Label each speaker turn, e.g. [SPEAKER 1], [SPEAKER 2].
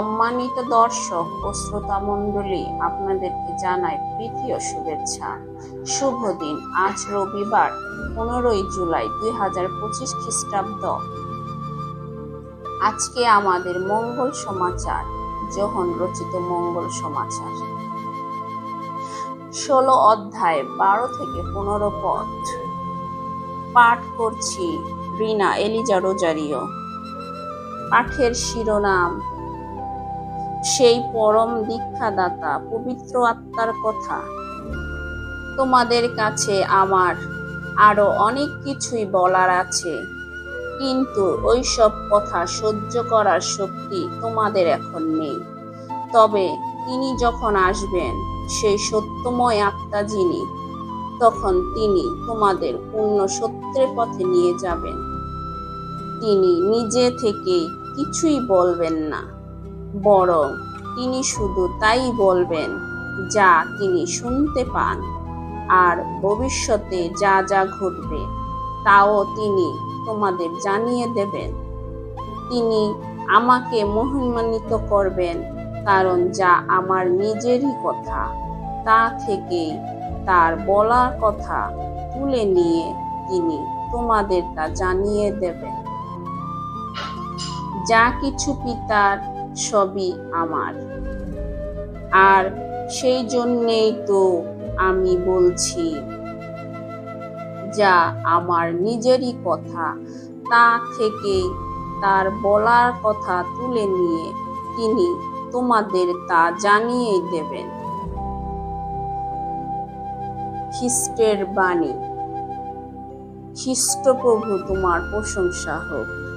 [SPEAKER 1] সম্মানিত দর্শক ও শ্রোতা মণ্ডলী, আপনাদেরকে জানাই প্রীতীয় শুভেচ্ছা। শুভ দিন। আজ রবিবার, পনেরোই জুলাই দুই হাজার পঁচিশ খ্রিস্টাব্দ। আজকে আমাদের মঙ্গল সমাচার যোহন রচিত মঙ্গল সমাচার। ষোলো অধ্যায়, বারো থেকে পনেরো পদ। পাঠ করছি রিনা এলিজা রোজারিও। পাঠের শিরোনাম সেই পরম দীক্ষাদাতা, পবিত্র আত্মার কথা। তোমাদের কাছে আমার আরও অনেক কিছুই বলার আছে, কিন্তু ওইসব কথা সহ্য করার শক্তি তোমাদের এখন নেই। তবে তিনি যখন আসবেন, সেই সত্যময় আত্মা যিনি, তখন তিনি তোমাদের পূর্ণ সত্যের পথে নিয়ে যাবেন। তিনি নিজে থেকে কিছুই বলবেন না। বরং তিনি শুধু তাই বলবেন, যা তিনি শুনতে পান আর ভবিষ্যতে যা যা ঘটবে, তাও তিনি তোমাদের জানিয়ে দেবেন। তিনি আমাকে মহিমান্বিত করবেন, কারণ যা আমার নিজেরই কথা, তা থেকে তার বলার কথা তুলে নিয়ে তিনি তোমাদের তা জানিয়ে দেবেন। যা কিছু পিতার সবই আমার। আর সেই জন্যেই তো আমি বলছি, যা আমার নিজেরই কথা, তা থেকে তার বলার কথা তুলে নিয়ে তিনি তোমাদের তা জানিয়ে দেবেন। খ্রিস্টের বাণী, খ্রিস্টপ্রভু তোমার প্রশংসা হোক।